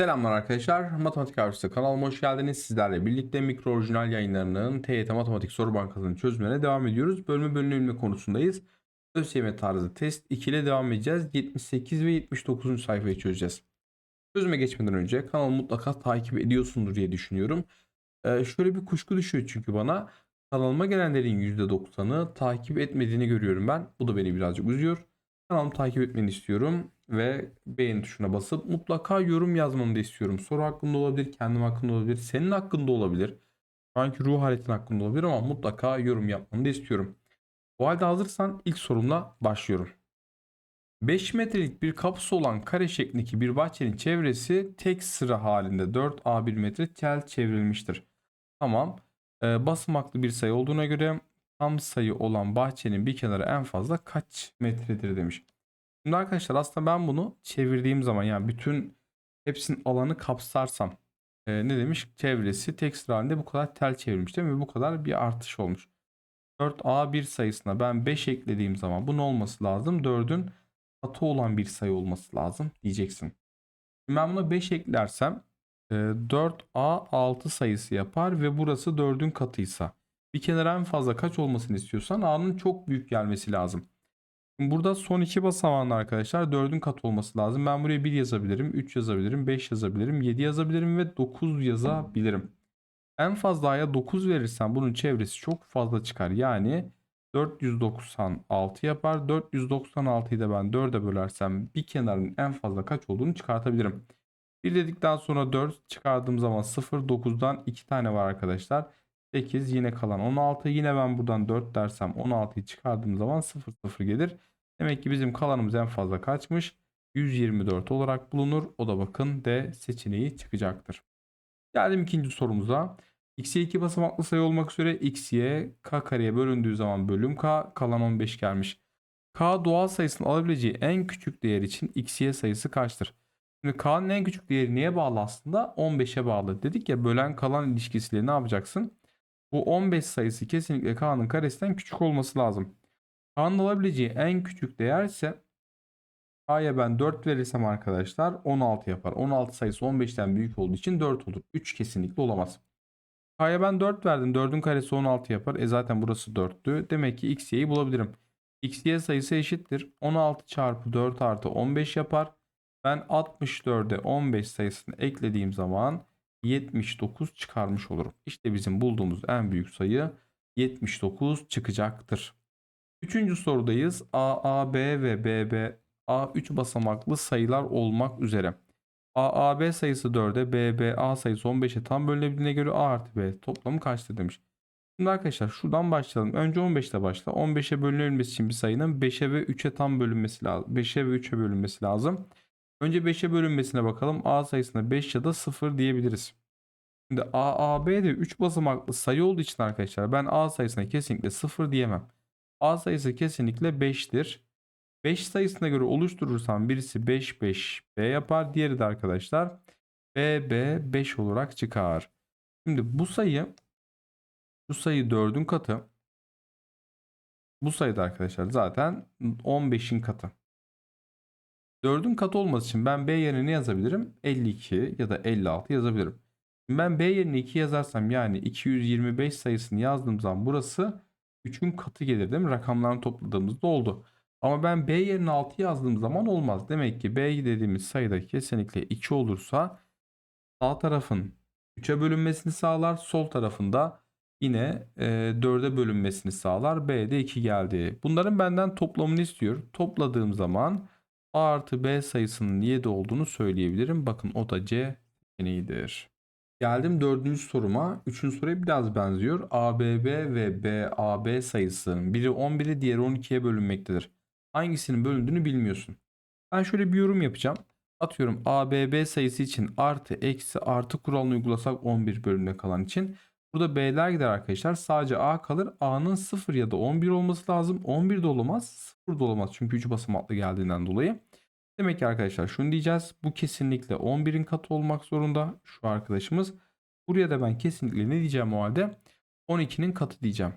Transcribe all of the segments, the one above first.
Selamlar arkadaşlar. Matematik Avcısı kanalıma hoş geldiniz. Sizlerle birlikte mikro orijinal yayınlarının TYT Matematik Soru Bankası'nın çözümlerine devam ediyoruz. Bölümü bölünümle konusundayız. ÖSYM tarzı test 2 ile devam edeceğiz. 78 ve 79. sayfayı çözeceğiz. Çözüme geçmeden önce kanalı mutlaka takip ediyorsundur diye düşünüyorum. Ee, şöyle bir kuşku düşüyor çünkü bana. Kanalıma gelenlerin %90'ı takip etmediğini görüyorum ben. Bu da beni birazcık üzüyor. Kanalımı takip etmeni istiyorum ve beğen tuşuna basıp mutlaka yorum yazmanı da istiyorum. Soru hakkında olabilir, kendim hakkında olabilir, senin hakkında olabilir. Şu anki ruh haletin hakkında olabilir ama mutlaka yorum yapmanı da istiyorum. O halde hazırsan ilk sorumla başlıyorum. 5 metrelik bir kapısı olan kare şeklindeki bir bahçenin çevresi tek sıra halinde 4A1 metre tel çevrilmiştir. Tamam. Ee, basamaklı bir sayı olduğuna göre tam sayı olan bahçenin bir kenarı en fazla kaç metredir demiş. Şimdi arkadaşlar aslında ben bunu çevirdiğim zaman yani bütün hepsinin alanı kapsarsam e, ne demiş? Çevresi tek halinde bu kadar tel çevirmiş değil mi? Bu kadar bir artış olmuş. 4A1 sayısına ben 5 eklediğim zaman bu ne olması lazım? 4'ün katı olan bir sayı olması lazım diyeceksin. Şimdi ben buna 5 eklersem e, 4A6 sayısı yapar ve burası 4'ün katıysa bir kenara en fazla kaç olmasını istiyorsan A'nın çok büyük gelmesi lazım. Burada son iki basamağında arkadaşlar 4'ün katı olması lazım. Ben buraya 1 yazabilirim, 3 yazabilirim, 5 yazabilirim, 7 yazabilirim ve 9 yazabilirim. En fazla A'ya 9 verirsem bunun çevresi çok fazla çıkar. Yani 496 yapar. 496'yı da ben 4'e bölersem bir kenarın en fazla kaç olduğunu çıkartabilirim. Bir dedikten sonra 4 çıkardığım zaman 0, 9'dan 2 tane var arkadaşlar. 8 yine kalan 16. Yine ben buradan 4 dersem 16'yı çıkardığım zaman 0, 0 gelir. Demek ki bizim kalanımız en fazla kaçmış? 124 olarak bulunur. O da bakın D seçeneği çıkacaktır. Geldim ikinci sorumuza. X'ye 2 basamaklı sayı olmak üzere X'ye K kareye bölündüğü zaman bölüm K kalan 15 gelmiş. K doğal sayısının alabileceği en küçük değer için X'ye sayısı kaçtır? Şimdi K'nın en küçük değeri neye bağlı aslında? 15'e bağlı. Dedik ya bölen kalan ilişkisiyle ne yapacaksın? Bu 15 sayısı kesinlikle K'nın karesinden küçük olması lazım. K'nın alabileceği en küçük değer ise K'ya ben 4 verirsem arkadaşlar 16 yapar. 16 sayısı 15'ten büyük olduğu için 4 olur. 3 kesinlikle olamaz. K'ya ben 4 verdim. 4'ün karesi 16 yapar. E zaten burası 4'tü. Demek ki x, y'yi bulabilirim. x, y sayısı eşittir. 16 çarpı 4 artı 15 yapar. Ben 64'e 15 sayısını eklediğim zaman 79 çıkarmış olurum. İşte bizim bulduğumuz en büyük sayı 79 çıkacaktır. Üçüncü sorudayız. A, A, B ve B, B, A 3 basamaklı sayılar olmak üzere. A, A, B sayısı 4'e, B, B, A sayısı 15'e tam bölünebildiğine göre A artı B toplamı kaçtır demiş. Şimdi arkadaşlar şuradan başlayalım. Önce 15 ile başla. 15'e bölünebilmesi için bir sayının 5'e ve 3'e tam bölünmesi lazım. 5'e ve 3'e bölünmesi lazım. Önce 5'e bölünmesine bakalım. A sayısına 5 ya da 0 diyebiliriz. Şimdi A, A, B de 3 basamaklı sayı olduğu için arkadaşlar ben A sayısına kesinlikle 0 diyemem. A sayısı kesinlikle 5'tir. 5 sayısına göre oluşturursam birisi 5 5 B yapar. Diğeri de arkadaşlar B B 5 olarak çıkar. Şimdi bu sayı bu sayı 4'ün katı. Bu sayıda arkadaşlar zaten 15'in katı. 4'ün katı olması için ben B yerine ne yazabilirim? 52 ya da 56 yazabilirim. Ben B yerine 2 yazarsam yani 225 sayısını yazdığım zaman burası 3'ün katı gelir değil mi? Rakamlarını topladığımızda oldu. Ama ben B yerine 6 yazdığım zaman olmaz. Demek ki B dediğimiz sayıda kesinlikle 2 olursa sağ tarafın 3'e bölünmesini sağlar. Sol tarafında yine e, 4'e bölünmesini sağlar. B'de 2 geldi. Bunların benden toplamını istiyor. Topladığım zaman A artı B sayısının 7 olduğunu söyleyebilirim. Bakın o da C seçeneğidir. Geldim dördüncü soruma. Üçüncü soruya biraz benziyor. ABB ve BAB sayısının biri 11'e diğeri 12'ye bölünmektedir. Hangisinin bölündüğünü bilmiyorsun. Ben şöyle bir yorum yapacağım. Atıyorum ABB sayısı için artı eksi artı kuralını uygulasak 11 bölümde kalan için. Burada B'ler gider arkadaşlar. Sadece A kalır. A'nın 0 ya da 11 olması lazım. 11 de olamaz. 0 da olamaz. Çünkü 3 basamaklı geldiğinden dolayı. Demek ki arkadaşlar şunu diyeceğiz. Bu kesinlikle 11'in katı olmak zorunda. Şu arkadaşımız. Buraya da ben kesinlikle ne diyeceğim o halde? 12'nin katı diyeceğim.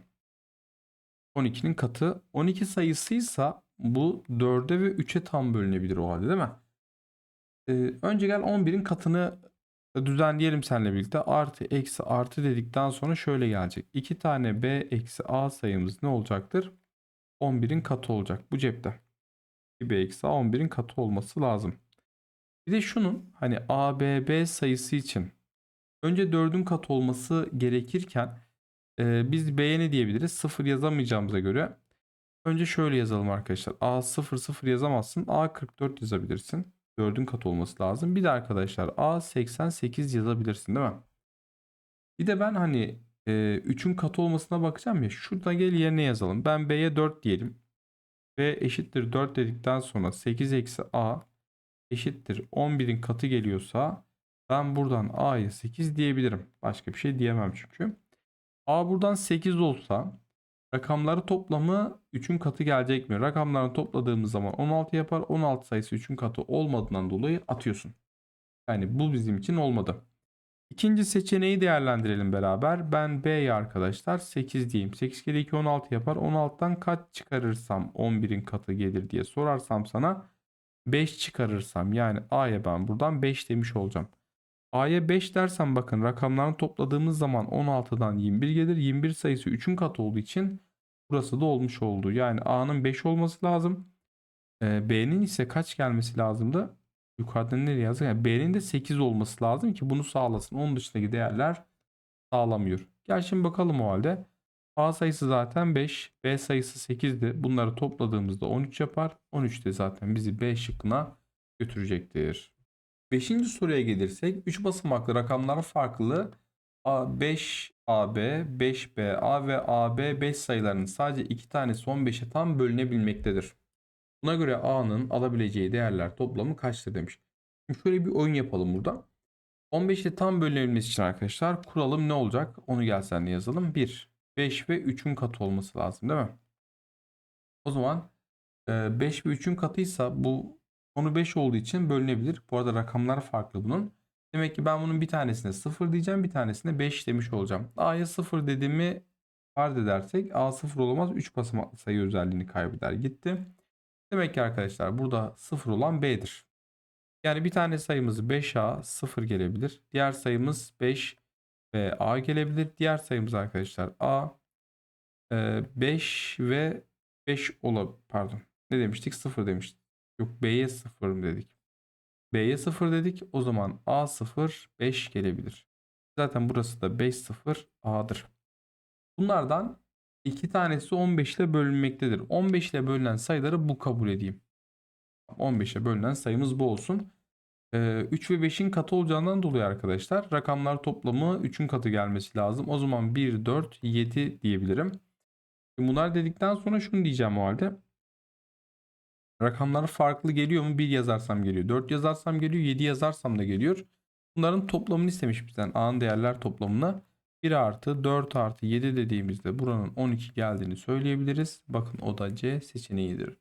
12'nin katı. 12 sayısıysa bu 4'e ve 3'e tam bölünebilir o halde değil mi? Ee, önce gel 11'in katını düzenleyelim seninle birlikte. Artı eksi artı dedikten sonra şöyle gelecek. 2 tane b eksi a sayımız ne olacaktır? 11'in katı olacak. Bu cepte. 2b eksi a 11'in katı olması lazım. Bir de şunun hani a, b, b sayısı için önce 4'ün katı olması gerekirken e, biz b'ye ne diyebiliriz? 0 yazamayacağımıza göre önce şöyle yazalım arkadaşlar. a 0 0 yazamazsın. a 44 yazabilirsin. 4'ün katı olması lazım. Bir de arkadaşlar A 88 yazabilirsin değil mi? Bir de ben hani e, 3'ün katı olmasına bakacağım ya. Şurada gel yerine yazalım. Ben B'ye 4 diyelim. B eşittir 4 dedikten sonra 8 eksi A eşittir 11'in katı geliyorsa ben buradan A'ya 8 diyebilirim. Başka bir şey diyemem çünkü. A buradan 8 olsa Rakamları toplamı 3'ün katı gelecek mi? Rakamlarını topladığımız zaman 16 yapar. 16 sayısı 3'ün katı olmadığından dolayı atıyorsun. Yani bu bizim için olmadı. İkinci seçeneği değerlendirelim beraber. Ben B'ye arkadaşlar 8 diyeyim. 8 kere 2 16 yapar. 16'dan kaç çıkarırsam 11'in katı gelir diye sorarsam sana 5 çıkarırsam yani A'ya ben buradan 5 demiş olacağım. A'ya 5 dersem bakın rakamlarını topladığımız zaman 16'dan 21 gelir. 21 sayısı 3'ün katı olduğu için burası da olmuş oldu. Yani A'nın 5 olması lazım. Ee, B'nin ise kaç gelmesi lazımdı? Yukarıdan nereye yazdık? Yani B'nin de 8 olması lazım ki bunu sağlasın. Onun dışındaki değerler sağlamıyor. Gel şimdi bakalım o halde. A sayısı zaten 5. B sayısı 8'di. Bunları topladığımızda 13 yapar. 13 de zaten bizi B şıkkına götürecektir. Beşinci soruya gelirsek 3 basamaklı rakamlar farklı A5 AB, 5BA ve AB 5 sayılarının sadece 2 tanesi 15'e tam bölünebilmektedir. Buna göre A'nın alabileceği değerler toplamı kaçtır demiş. Şimdi şöyle bir oyun yapalım burada. 15'e tam bölünebilmesi için arkadaşlar kuralım ne olacak? Onu gel sen de yazalım. 1, 5 ve 3'ün katı olması lazım değil mi? O zaman 5 ve 3'ün katıysa bu Konu 5 olduğu için bölünebilir. Bu arada rakamlar farklı bunun. Demek ki ben bunun bir tanesine 0 diyeceğim. Bir tanesine 5 demiş olacağım. A'ya 0 dediğimi farz edersek A 0 olamaz. 3 basamaklı sayı özelliğini kaybeder gitti. Demek ki arkadaşlar burada 0 olan B'dir. Yani bir tane sayımız 5A 0 gelebilir. Diğer sayımız 5 ve A gelebilir. Diğer sayımız arkadaşlar A 5 ve 5 ola pardon. Ne demiştik? 0 demiştik. Yok B'ye 0 mı dedik? B'ye 0 dedik. O zaman A 0 5 gelebilir. Zaten burası da 5 0 A'dır. Bunlardan iki tanesi 15 ile bölünmektedir. 15 ile bölünen sayıları bu kabul edeyim. 15'e bölünen sayımız bu olsun. Ee, 3 ve 5'in katı olacağından dolayı arkadaşlar rakamlar toplamı 3'ün katı gelmesi lazım. O zaman 1, 4, 7 diyebilirim. Bunlar dedikten sonra şunu diyeceğim o halde. Rakamlar farklı geliyor mu? 1 yazarsam geliyor. 4 yazarsam geliyor. 7 yazarsam da geliyor. Bunların toplamını istemiş bizden. A'nın değerler toplamına. 1 artı 4 artı 7 dediğimizde buranın 12 geldiğini söyleyebiliriz. Bakın o da C seçeneğidir.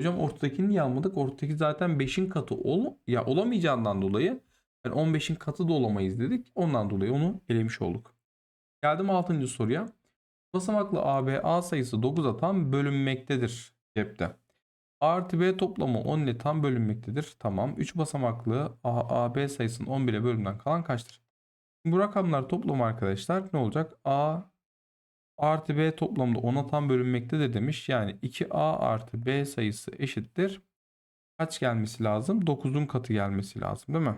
Hocam ortadakini niye almadık? Ortadaki zaten 5'in katı ol ya olamayacağından dolayı yani 15'in katı da olamayız dedik. Ondan dolayı onu elemiş olduk. Geldim 6. soruya. Basamaklı AB A sayısı 9'a tam bölünmektedir cepte. A artı B toplamı 10 ile tam bölünmektedir. Tamam. 3 basamaklı A, A, B sayısının 11'e bölümden kalan kaçtır? Bu rakamlar toplamı arkadaşlar ne olacak? A artı B toplamda 10'a tam bölünmektedir demiş. Yani 2A artı B sayısı eşittir. Kaç gelmesi lazım? 9'un katı gelmesi lazım değil mi?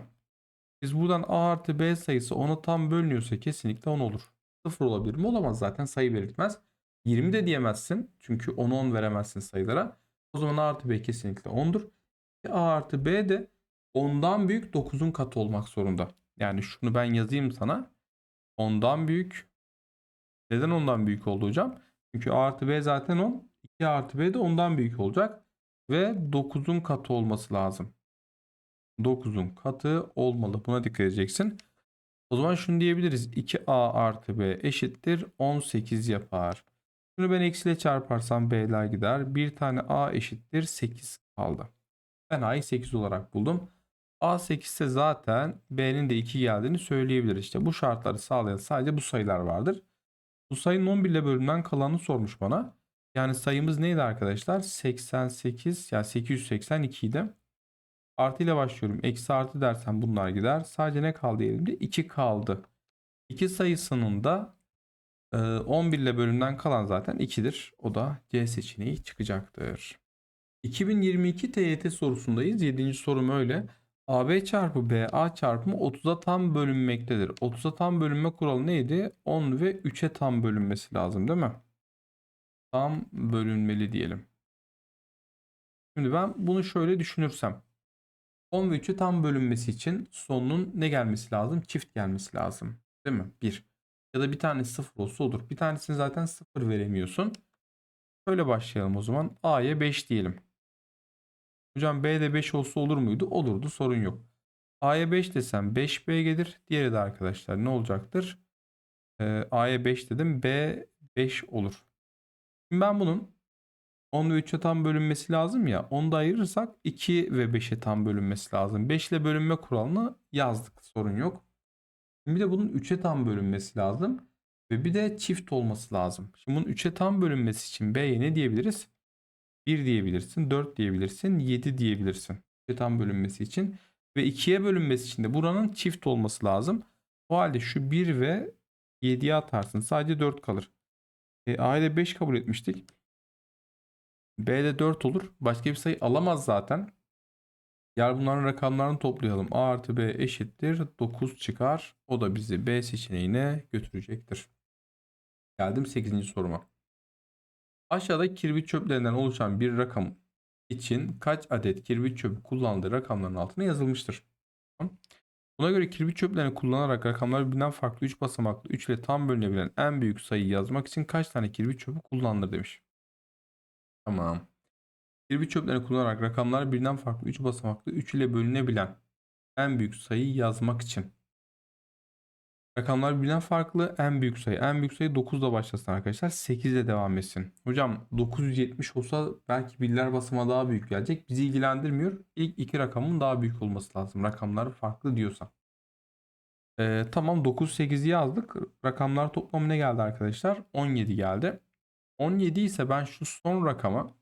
Biz buradan A artı B sayısı 10'a tam bölünüyorsa kesinlikle 10 olur. 0 olabilir mi? Olamaz zaten sayı belirtmez. 20 de diyemezsin. Çünkü 10'u 10 veremezsin sayılara. O zaman A artı B kesinlikle 10'dur. A artı B de 10'dan büyük 9'un katı olmak zorunda. Yani şunu ben yazayım sana. 10'dan büyük. Neden 10'dan büyük oldu hocam? Çünkü A artı B zaten 10. 2 artı B de 10'dan büyük olacak. Ve 9'un katı olması lazım. 9'un katı olmalı. Buna dikkat edeceksin. O zaman şunu diyebiliriz. 2A artı B eşittir 18 yapar. Şunu ben eksiyle çarparsam b'ler gider. Bir tane a eşittir 8 kaldı. Ben a'yı 8 olarak buldum. a 8 ise zaten b'nin de 2 geldiğini söyleyebilir. İşte bu şartları sağlayan sadece bu sayılar vardır. Bu sayının 11 ile bölümden kalanını sormuş bana. Yani sayımız neydi arkadaşlar? 88 yani 882 idi. Artı ile başlıyorum. Eksi artı dersem bunlar gider. Sadece ne kaldı elimde? 2 kaldı. 2 sayısının da 11 ile bölümden kalan zaten 2'dir. O da C seçeneği çıkacaktır. 2022 TYT sorusundayız. 7. sorum öyle. AB çarpı BA çarpımı 30'a tam bölünmektedir. 30'a tam bölünme kuralı neydi? 10 ve 3'e tam bölünmesi lazım değil mi? Tam bölünmeli diyelim. Şimdi ben bunu şöyle düşünürsem. 10 ve 3'e tam bölünmesi için sonunun ne gelmesi lazım? Çift gelmesi lazım. Değil mi? 1. Ya da bir tane 0 olsa olur. Bir tanesini zaten 0 veremiyorsun. Şöyle başlayalım o zaman. A'ya 5 diyelim. Hocam B'de 5 olsa olur muydu? Olurdu. Sorun yok. A'ya 5 desem 5B gelir. Diğeri de arkadaşlar ne olacaktır? Ee, A'ya 5 dedim. B 5 olur. Şimdi ben bunun 10 ve 3'e tam bölünmesi lazım ya. Onu da ayırırsak 2 ve 5'e tam bölünmesi lazım. 5 ile bölünme kuralını yazdık. Sorun yok. Bir de bunun 3'e tam bölünmesi lazım. Ve bir de çift olması lazım. Şimdi bunun 3'e tam bölünmesi için B'ye ne diyebiliriz? 1 diyebilirsin, 4 diyebilirsin, 7 diyebilirsin. 3'e tam bölünmesi için. Ve 2'ye bölünmesi için de buranın çift olması lazım. O halde şu 1 ve 7'ye atarsın. Sadece 4 kalır. E, A'ya 5 kabul etmiştik. B'de 4 olur. Başka bir sayı alamaz zaten. Yer bunların rakamlarını toplayalım. A artı B eşittir. 9 çıkar. O da bizi B seçeneğine götürecektir. Geldim 8. soruma. Aşağıda kirbit çöplerinden oluşan bir rakam için kaç adet kirbit çöpü kullandığı rakamların altına yazılmıştır. Buna göre kirbit çöplerini kullanarak rakamlar birbirinden farklı 3 basamaklı 3 ile tam bölünebilen en büyük sayıyı yazmak için kaç tane kirbit çöpü kullanılır demiş. Tamam. Kirbit çöplerini kullanarak rakamlar birbirinden farklı 3 basamaklı 3 ile bölünebilen en büyük sayıyı yazmak için. Rakamlar birbirinden farklı en büyük sayı. En büyük sayı 9 ile başlasın arkadaşlar. 8 ile devam etsin. Hocam 970 olsa belki birler basama daha büyük gelecek. Bizi ilgilendirmiyor. İlk iki rakamın daha büyük olması lazım. Rakamlar farklı diyorsa. Ee, tamam 9 8'i yazdık. Rakamlar toplamı ne geldi arkadaşlar? 17 geldi. 17 ise ben şu son rakama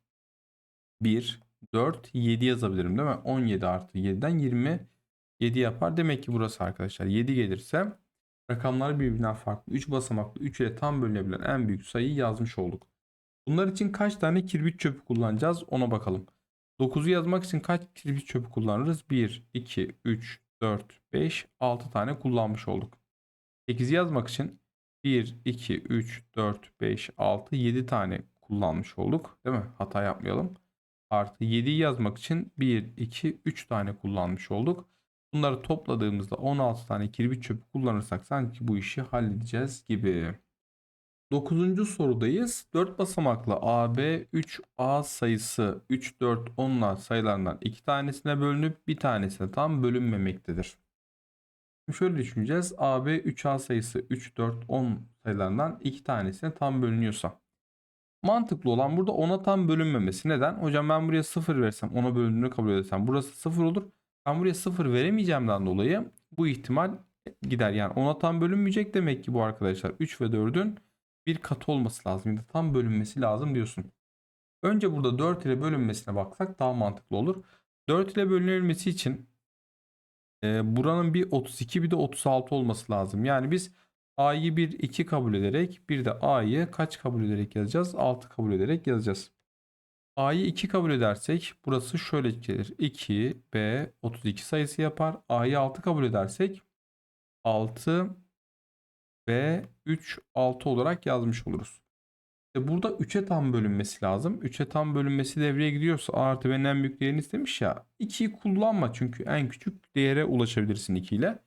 1, 4, 7 yazabilirim değil mi? 17 artı 7'den 27 yapar. Demek ki burası arkadaşlar 7 gelirse rakamlar birbirinden farklı 3 basamaklı 3 ile tam bölünebilen en büyük sayıyı yazmış olduk. Bunlar için kaç tane kirbit çöpü kullanacağız ona bakalım. 9'u yazmak için kaç kirbit çöpü kullanırız? 1, 2, 3, 4, 5, 6 tane kullanmış olduk. 8'i yazmak için 1, 2, 3, 4, 5, 6, 7 tane kullanmış olduk. Değil mi? Hata yapmayalım. Artı 7'yi yazmak için 1, 2, 3 tane kullanmış olduk. Bunları topladığımızda 16 tane kirbit çöpü kullanırsak sanki bu işi halledeceğiz gibi. 9. sorudayız. 4 basamaklı AB 3A sayısı 3, 4, 10'lar sayılarından 2 tanesine bölünüp bir tanesine tam bölünmemektedir. Şimdi şöyle düşüneceğiz. AB 3A sayısı 3, 4, 10 sayılarından 2 tanesine tam bölünüyorsa. Mantıklı olan burada 10'a tam bölünmemesi. Neden? Hocam ben buraya 0 versem 10'a bölündüğünü kabul edersem burası 0 olur. Ben buraya 0 veremeyeceğimden dolayı bu ihtimal gider. Yani 10'a tam bölünmeyecek demek ki bu arkadaşlar 3 ve 4'ün bir katı olması lazım. Ya da tam bölünmesi lazım diyorsun. Önce burada 4 ile bölünmesine baksak daha mantıklı olur. 4 ile bölünebilmesi için e, buranın bir 32 bir de 36 olması lazım. Yani biz A'yı 1 2 kabul ederek bir de A'yı kaç kabul ederek yazacağız? 6 kabul ederek yazacağız. A'yı 2 kabul edersek burası şöyle gelir. 2 B 32 sayısı yapar. A'yı 6 kabul edersek 6 B 3 6 olarak yazmış oluruz. İşte burada 3'e tam bölünmesi lazım. 3'e tam bölünmesi devreye gidiyorsa A artı B'nin en büyük değerini istemiş ya. 2'yi kullanma çünkü en küçük değere ulaşabilirsin 2 ile.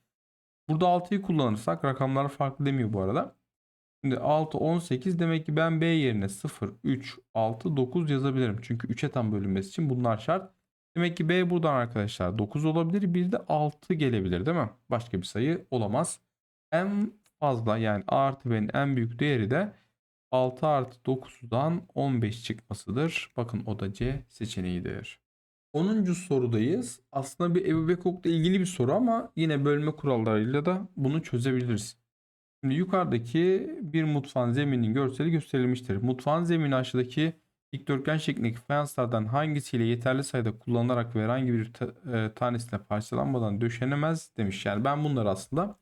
Burada 6'yı kullanırsak rakamlar farklı demiyor bu arada. Şimdi 6, 18 demek ki ben B yerine 0, 3, 6, 9 yazabilirim. Çünkü 3'e tam bölünmesi için bunlar şart. Demek ki B buradan arkadaşlar 9 olabilir. Bir de 6 gelebilir değil mi? Başka bir sayı olamaz. En fazla yani A artı B'nin en büyük değeri de 6 artı 9'dan 15 çıkmasıdır. Bakın o da C seçeneğidir. 10. sorudayız. Aslında bir Ebu Bekok'la ilgili bir soru ama yine bölme kurallarıyla da bunu çözebiliriz. Şimdi yukarıdaki bir mutfağın zemininin görseli gösterilmiştir. Mutfağın zemini aşağıdaki dikdörtgen şeklindeki fayanslardan hangisiyle yeterli sayıda kullanılarak ve herhangi bir ta- e, tanesine parçalanmadan döşenemez demiş. Yani ben bunları aslında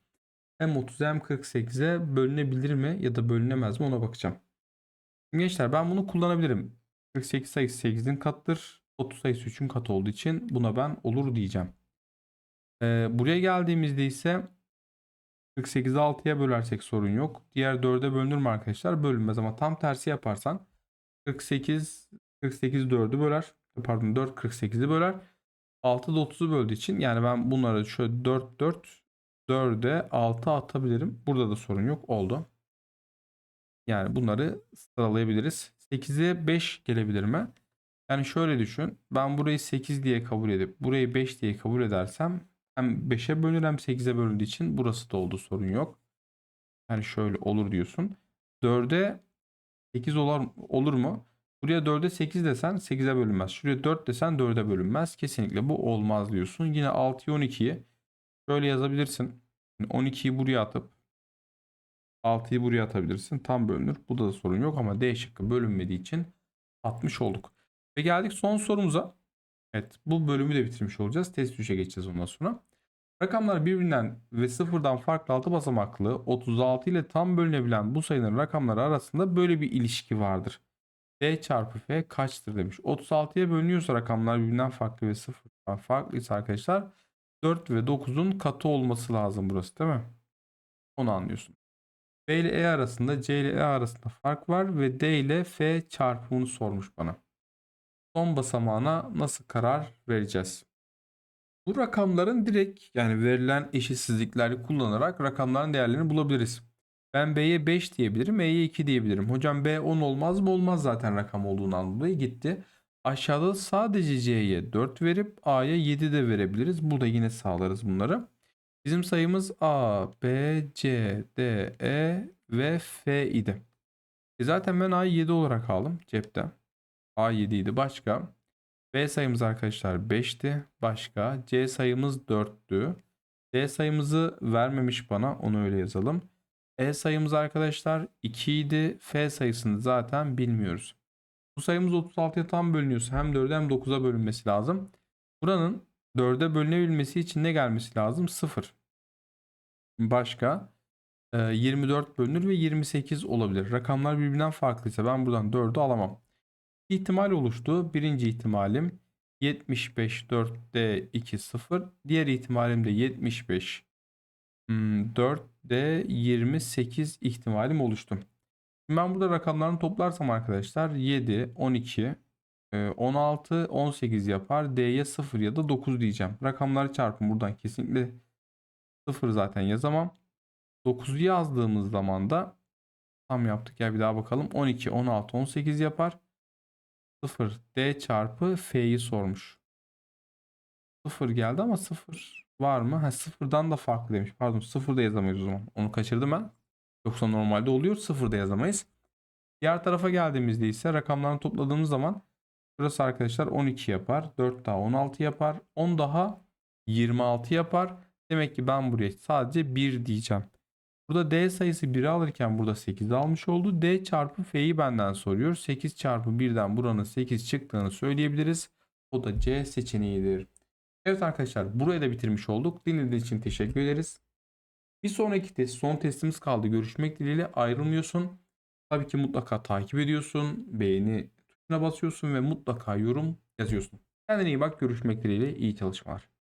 hem 30'a hem 48'e bölünebilir mi ya da bölünemez mi ona bakacağım. Gençler ben bunu kullanabilirim. 48 sayısı 8'in katıdır. 30 sayısı 3'ün katı olduğu için buna ben olur diyeceğim. Ee, buraya geldiğimizde ise 48'i 6'ya bölersek sorun yok. Diğer 4'e bölünür mü arkadaşlar? Bölünmez ama tam tersi yaparsan 48 48 4'ü böler. Pardon 4 48'i böler. 6 da 30'u böldüğü için yani ben bunları şöyle 4 4 4'e 6 atabilirim. Burada da sorun yok. Oldu. Yani bunları sıralayabiliriz. 8'e 5 gelebilir mi? Yani şöyle düşün. Ben burayı 8 diye kabul edip burayı 5 diye kabul edersem hem 5'e bölünür hem 8'e bölündüğü için burası da oldu sorun yok. Yani şöyle olur diyorsun. 4'e 8 olur, olur mu? Buraya 4'e 8 desen 8'e bölünmez. Şuraya 4 desen 4'e bölünmez. Kesinlikle bu olmaz diyorsun. Yine 6'yı 12'yi şöyle yazabilirsin. 12'yi buraya atıp 6'yı buraya atabilirsin. Tam bölünür. Bu da sorun yok ama D şıkkı bölünmediği için atmış olduk. Ve geldik son sorumuza. Evet bu bölümü de bitirmiş olacağız. Test 3'e geçeceğiz ondan sonra. Rakamlar birbirinden ve sıfırdan farklı altı basamaklı 36 ile tam bölünebilen bu sayının rakamları arasında böyle bir ilişki vardır. D çarpı F kaçtır demiş. 36'ya bölünüyorsa rakamlar birbirinden farklı ve sıfırdan farklıysa arkadaşlar 4 ve 9'un katı olması lazım burası değil mi? Onu anlıyorsun. B ile E arasında C ile E arasında fark var ve D ile F çarpımını sormuş bana son basamağına nasıl karar vereceğiz? Bu rakamların direkt yani verilen eşitsizlikleri kullanarak rakamların değerlerini bulabiliriz. Ben B'ye 5 diyebilirim, E'ye 2 diyebilirim. Hocam B 10 olmaz mı? Olmaz zaten rakam olduğundan dolayı gitti. Aşağıda sadece C'ye 4 verip A'ya 7 de verebiliriz. Burada yine sağlarız bunları. Bizim sayımız A, B, C, D, E ve F idi. E zaten ben A'yı 7 olarak aldım cepten. A7 idi başka. B sayımız arkadaşlar 5'ti başka. C sayımız 4'tü. D sayımızı vermemiş bana onu öyle yazalım. E sayımız arkadaşlar 2 idi. F sayısını zaten bilmiyoruz. Bu sayımız 36'ya tam bölünüyorsa hem 4'e hem 9'a bölünmesi lazım. Buranın 4'e bölünebilmesi için ne gelmesi lazım? 0. Başka e, 24 bölünür ve 28 olabilir. Rakamlar birbirinden farklıysa ben buradan 4'ü alamam. İhtimal oluştu. Birinci ihtimalim 75 4D 2 0. Diğer ihtimalim de 75 hmm, 4D 28 ihtimalim oluştu. Ben burada rakamlarını toplarsam arkadaşlar 7, 12, e, 16, 18 yapar. D'ye 0 ya da 9 diyeceğim. Rakamları çarpın buradan kesinlikle 0 zaten yazamam. 9'u yazdığımız zaman da tam yaptık ya bir daha bakalım. 12, 16, 18 yapar. 0 D çarpı F'yi sormuş. 0 geldi ama 0 var mı? Ha 0'dan da farklı demiş. Pardon 0 da yazamayız o zaman. Onu kaçırdım ben. Yoksa normalde oluyor 0 da yazamayız. Diğer tarafa geldiğimizde ise rakamlarını topladığımız zaman burası arkadaşlar 12 yapar. 4 daha 16 yapar. 10 daha 26 yapar. Demek ki ben buraya sadece 1 diyeceğim. Burada D sayısı 1'i alırken burada 8 almış oldu. D çarpı F'yi benden soruyor. 8 çarpı 1'den buranın 8 çıktığını söyleyebiliriz. O da C seçeneğidir. Evet arkadaşlar burayı da bitirmiş olduk. Dinlediğiniz için teşekkür ederiz. Bir sonraki test, son testimiz kaldı. Görüşmek dileğiyle ayrılmıyorsun. Tabii ki mutlaka takip ediyorsun. Beğeni tuşuna basıyorsun ve mutlaka yorum yazıyorsun. Kendine iyi bak. Görüşmek dileğiyle iyi çalışmalar.